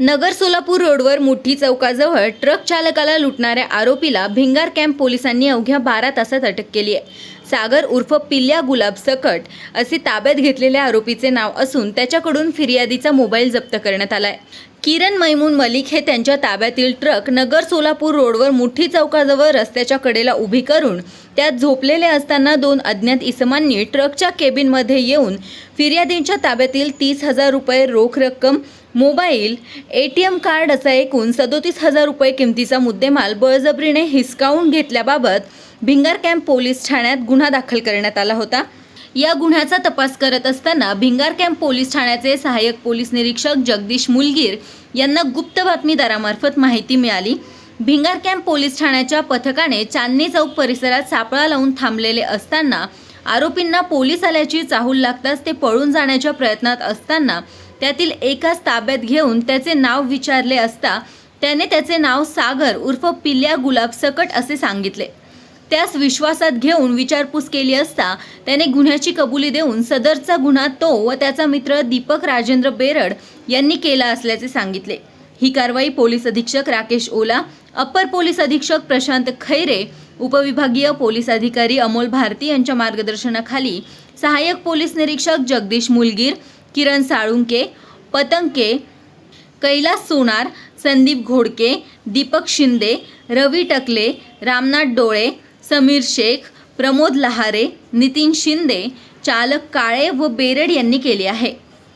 नगर सोलापूर रोडवर मुठी चौकाजवळ ट्रक चालकाला लुटणाऱ्या आरोपीला भिंगार कॅम्प पोलिसांनी अवघ्या बारा तासात अटक केली आहे. सागर उर्फ पिल्ल्या गुलाब सकट असे ताब्यात घेतलेल्या आरोपीचे नाव असून त्याच्याकडून फिर्यादीचा मोबाईल जप्त करण्यात आलाय. किरण मैमून मलिक हे त्यांच्या ताब्यातील ट्रक नगर सोलापूर रोडवर मुठ्ठी चौकाजवळ रस्त्याच्या कडेला उभी करून त्यात झोपलेले असताना दोन अज्ञात इसमांनी ट्रकच्या केबिनमध्ये येऊन फिर्यादींच्या ताब्यातील तीस हजार रुपये रोख रक्कम mobile A T M card असा एकूण सदोतीस हजार रुपये किमतीचा मुद्देमाल बळजबरीने हिसकावून घेतल्याबाबत भिंगार कॅम्प पोलीस ठाण्यात गुन्हा दाखल करण्यात आला होता. या गुन्ह्याचा तपास करत असताना भिंगार कॅम्प पोलीस ठाण्याचे सहाय्यक पोलीस निरीक्षक जगदीश मुलगीर यांना गुप्त बातमीदारामार्फत माहिती मिळाली. भिंगार कॅम्प पोलीस ठाण्याच्या पथकाने चांदणी चौक परिसरात सापळा लावून थांबलेले असताना आरोपींना पोलीस आल्याची चाहूल लागताच ते पळून जाण्याच्या प्रयत्नात असताना त्यातील एकाच ताब्यात घेऊन त्याचे नाव विचारले असता त्याने त्याचे नाव सागर उर्फ पिल्या गुलाब सकट असे सांगितले. त्यास विश्वासात घेऊन विचारपूस केली असता त्याने गुन्ह्याची कबुली देऊन सदरचा गुन्हा तो व त्याचा मित्र दीपक राजेंद्र बेरड यांनी केला असल्याचे सांगितले. ही कारवाई पोलीस अधीक्षक राकेश ओला अप्पर पोलीस अधीक्षक प्रशांत खैरे उपविभागीय पोलीस अधिकारी अमोल भारती यांच्या मार्गदर्शनाखाली सहाय्यक पोलीस निरीक्षक जगदीश मुलगीर किरण साळुंके पतंके कैलास सोनार संदीप घोडके दीपक शिंदे रवी टकले रामनाथ डोळे समीर शेख प्रमोद लहारे नितीन शिंदे चालक काळे व बेरड यांनी केले आहे.